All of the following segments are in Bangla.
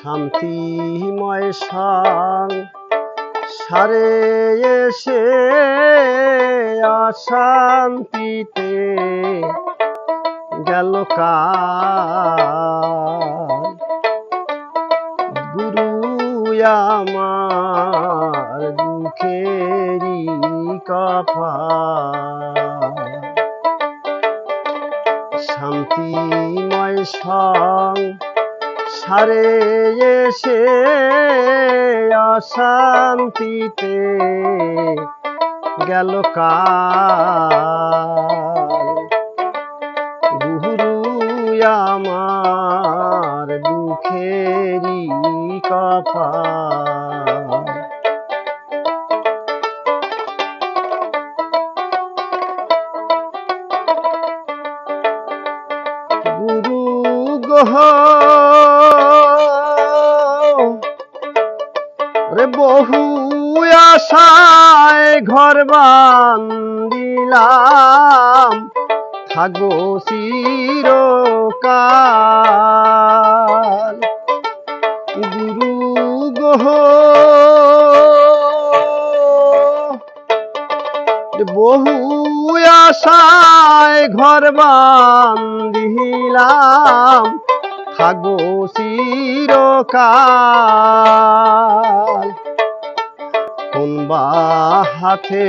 শান্তিময় সাং সারে এসে অশান্তিতে গেল গুরু আমার দুঃখেরই কপাল। শান্তিময় সং সারে এসে অশান্তিতে গেল গুরু আমার দুঃখেরই কপাল গুরু গহ রে বহু আশায় ঘর বান্দিলাম থাকব চিরকাল। গুরু গহ। বহু আশায় ঘর বান্দিলাম থাকব চিরকাল। কোন বা হাতে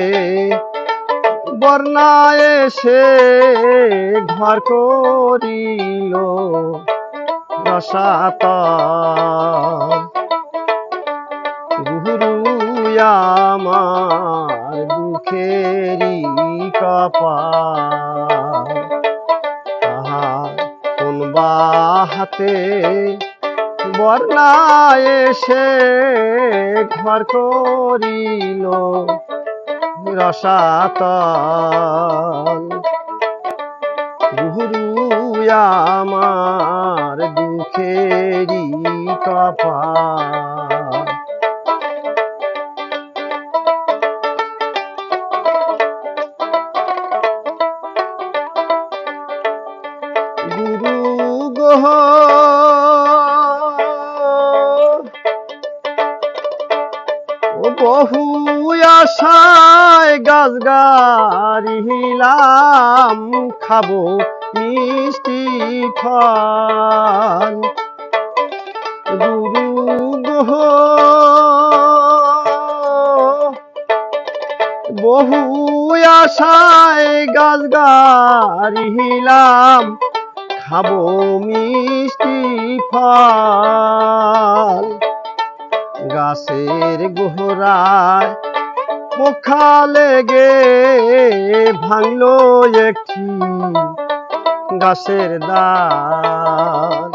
বর্ণায় এসে ঘর করিল রসাত গুরু আমার আহা কোন বা হাতে বর্ণায় এসে ঘর করিল রসাতল। গুরু আমার দুঃখেরি কপাল। বহু আশায় গাছ গাড়িলাম খাব মিষ্টি ফল গুরু গহ বহু আশায় গাছ গাড়িলাম খাব মিষ্টি ফল। গাছের গোহরায় পোখা লেগে ভাঙলো একটি গাছের ডাল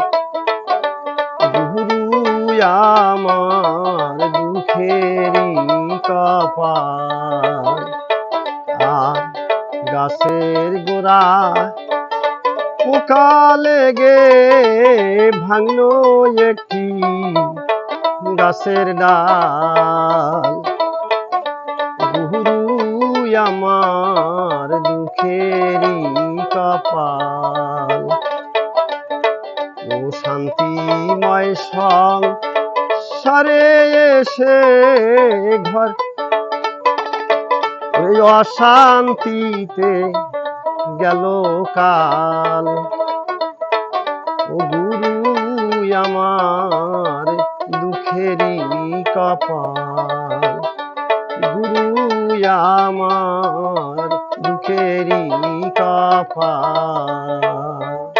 আমার দুঃখেরই কপাল। আর গাছের গোড়া পোকা লেগে ভাঙলো একটি গাছের ডাল। আমার দুঃখেরই কপাল। ও শান্তিময় সং সারে এসে ঘর। ওই অশান্তিতে গেল কাল। ও গুরু আমার দুঃখেরই কপাল। গুরু আমার দুঃখেরই কপাল।